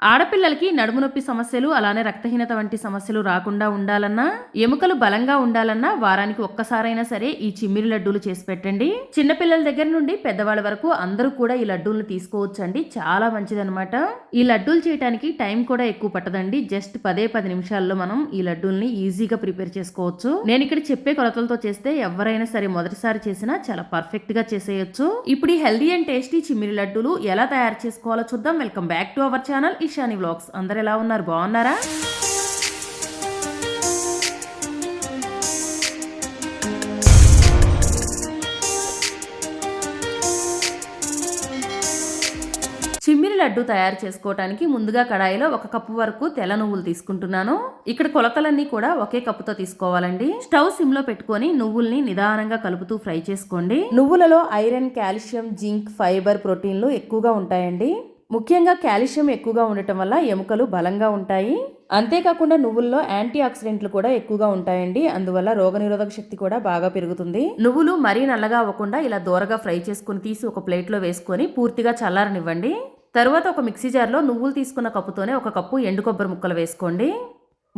ఆడపిల్లలకి నడుము నొప్పి సమస్యలు అలానే రక్తహీనత వంటి సమస్యలు రాకుండా ఉండాలన్నా ఎముకలు బలంగా ఉండాలన్నా వారానికి ఒక్కసారైనా సరే ఈ చిమ్మిరి లడ్డూలు చేసి పెట్టండి. చిన్నపిల్లల దగ్గర నుండి పెద్దవాళ్ళ వరకు అందరూ కూడా ఈ లడ్డూలను తీసుకోవచ్చండి. చాలా మంచిదన్నమాట. ఈ లడ్డూలు చేయడానికి టైం కూడా ఎక్కువ పట్టదండి. జస్ట్ పదే పది నిమిషాల్లో మనం ఈ లడ్డూల్ని ఈజీగా ప్రిపేర్ చేసుకోవచ్చు. నేను ఇక్కడ చెప్పే కొలతలతో చేస్తే ఎవరైనా సరే మొదటిసారి చేసినా చాలా పర్ఫెక్ట్గా చేసేయచ్చు. ఇప్పుడు ఈ హెల్దీ అండ్ టేస్టీ చిమ్మిరి లడ్డూలు ఎలా తయారు చేసుకోవాలో చూద్దాం. Welcome back to our channel. Eshani vlogs అందరు ఎలా ఉన్నారు? బాగున్నారా? చిమ్మిరి లడ్డు తయారు చేసుకోవటానికి ముందుగా కడాయిలో ఒక కప్పు వరకు తెల్ల నువ్వులు తీసుకుంటున్నాను. ఇక్కడ కొలతలన్నీ కూడా ఒకే కప్పుతో తీసుకోవాలండి. స్టవ్ సిమ్లో పెట్టుకొని నువ్వుల్ని నిదానంగా కలుపుతూ ఫ్రై చేసుకోండి. నువ్వులలో ఐరన్ కాల్షియం జింక్ ఫైబర్ ప్రోటీన్లు ఎక్కువగా ఉంటాయండి. ముఖ్యంగా కాల్షియం ఎక్కువగా ఉండటం వల్ల ఎముకలు బలంగా ఉంటాయి. అంతేకాకుండా నువ్వుల్లో యాంటీ ఆక్సిడెంట్లు కూడా ఎక్కువగా ఉంటాయండి. అందువల్ల రోగనిరోధక శక్తి కూడా బాగా పెరుగుతుంది. నువ్వులు మరీ నల్లగా అవ్వకుండా ఇలా దూరగా ఫ్రై చేసుకుని తీసి ఒక ప్లేట్లో వేసుకొని పూర్తిగా చల్లారనివ్వండి. తర్వాత ఒక మిక్సీ జార్లో నువ్వులు తీసుకున్న కప్పుతోనే ఒక కప్పు ఎండు కొబ్బరి ముక్కలు వేసుకోండి.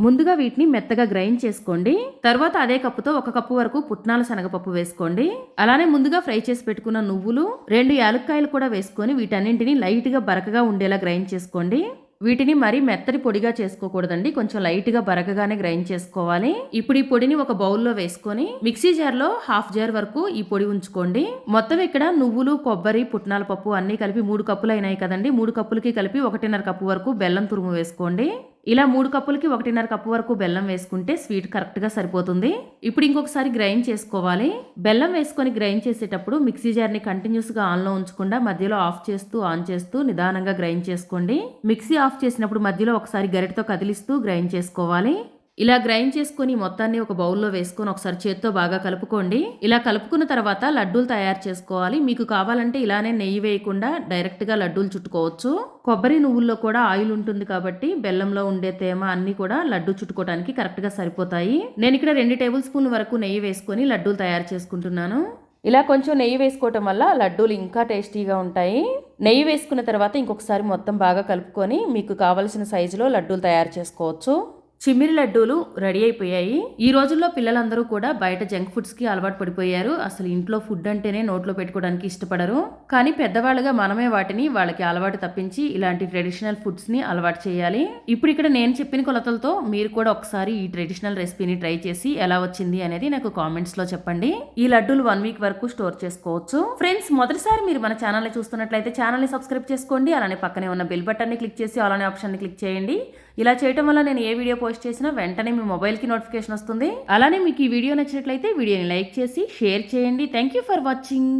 ముందుగా వీటిని మెత్తగా గ్రైండ్ చేసుకోండి. తర్వాత అదే కప్పుతో ఒక కప్పు వరకు పుట్నాల శనగపప్పు వేసుకోండి. అలానే ముందుగా ఫ్రై చేసి పెట్టుకున్న నువ్వులు రెండు యాలక్కాయలు కూడా వేసుకొని వీటన్నింటినీ లైట్గా బరకగా ఉండేలా గ్రైండ్ చేసుకోండి. వీటిని మరీ మెత్తటి పొడిగా చేసుకోకూడదండి. కొంచెం లైట్గా బరకగానే గ్రైండ్ చేసుకోవాలి. ఇప్పుడు ఈ పొడిని ఒక బౌల్లో వేసుకొని మిక్సీ జార్లో హాఫ్ జార్ వరకు ఈ పొడి ఉంచుకోండి. మొత్తం ఇక్కడ నువ్వులు కొబ్బరి పుట్నాల పప్పు అన్నీ కలిపి మూడు కప్పులు అయినాయి కదండి. మూడు కప్పులకి కలిపి ఒకటిన్నర కప్పు వరకు బెల్లం తురుము వేసుకోండి. ఇలా మూడు కప్పులకి ఒకటిన్నర కప్పు వరకు బెల్లం వేసుకుంటే స్వీట్ కరెక్ట్గా సరిపోతుంది. ఇప్పుడు ఇంకొకసారి గ్రైండ్ చేసుకోవాలి. బెల్లం వేసుకొని గ్రైండ్ చేసేటప్పుడు మిక్సీ జార్ని కంటిన్యూస్గా ఆన్లో ఉంచకుండా మధ్యలో ఆఫ్ చేస్తూ ఆన్ చేస్తూ నిదానంగా గ్రైండ్ చేసుకోండి. మిక్సీ ఆఫ్ చేసినప్పుడు మధ్యలో ఒకసారి గరిటతో కదిలిస్తూ గ్రైండ్ చేసుకోవాలి. ఇలా గ్రైండ్ చేసుకుని మొత్తాన్ని ఒక బౌల్లో వేసుకొని ఒకసారి చేత్తో బాగా కలుపుకోండి. ఇలా కలుపుకున్న తర్వాత లడ్డూలు తయారు చేసుకోవాలి. మీకు కావాలంటే ఇలానే నెయ్యి వేయకుండా డైరెక్ట్గా లడ్డూలు చుట్టుకోవచ్చు. కొబ్బరి నువ్వుల్లో కూడా ఆయిల్ ఉంటుంది కాబట్టి బెల్లంలో ఉండే తేమ అన్ని కూడా లడ్డు చుట్టుకోవడానికి కరెక్ట్గా సరిపోతాయి. నేను ఇక్కడ రెండు టేబుల్ స్పూన్ వరకు నెయ్యి వేసుకొని లడ్డూలు తయారు చేసుకుంటున్నాను. ఇలా కొంచెం నెయ్యి వేసుకోవటం వల్ల లడ్డూలు ఇంకా టేస్టీగా ఉంటాయి. నెయ్యి వేసుకున్న తర్వాత ఇంకొకసారి మొత్తం బాగా కలుపుకొని మీకు కావలసిన సైజులో లడ్డూలు తయారు చేసుకోవచ్చు. చిమ్మిరి లడ్డూలు రెడీ అయిపోయాయి. ఈ రోజుల్లో పిల్లలందరూ కూడా బయట జంక్ ఫుడ్స్కి అలవాటు పడిపోయారు. అసలు ఇంట్లో ఫుడ్ అంటేనే నోట్లో పెట్టుకోవడానికి ఇష్టపడరు. కానీ పెద్దవాళ్ళుగా మనమే వాటిని వాళ్ళకి అలవాటు తప్పించి ఇలాంటి ట్రెడిషనల్ ఫుడ్స్ని అలవాటు చేయాలి. ఇప్పుడు ఇక్కడ నేను చెప్పిన కొలతలతో మీరు కూడా ఒకసారి ఈ ట్రెడిషనల్ రెసిపీని ట్రై చేసి ఎలా వచ్చింది అనేది నాకు కామెంట్స్లో చెప్పండి. ఈ లడ్డూలు వన్ వీక్ వరకు స్టోర్ చేసుకోవచ్చు. ఫ్రెండ్స్ మొదటిసారి మీరు మన ఛానల్ చూస్తున్నట్లయితే ఛానల్ని సబ్స్క్రైబ్ చేసుకోండి. అలానే పక్కనే ఉన్న బెల్ బటన్ని క్లిక్ చేసి అలానే ఆప్షన్ని క్లిక్ చేయండి. ఇలా చేయటం వల్ల నేను ఏ వీడియో పోస్ట్ చేసినా వెంటనే మీ మొబైల్కి నోటిఫికేషన్ వస్తుంది. అలానే మీకు ఈ వీడియో నచ్చినట్లయితే వీడియోని లైక్ చేసి షేర్ చేయండి. Thank you for watching.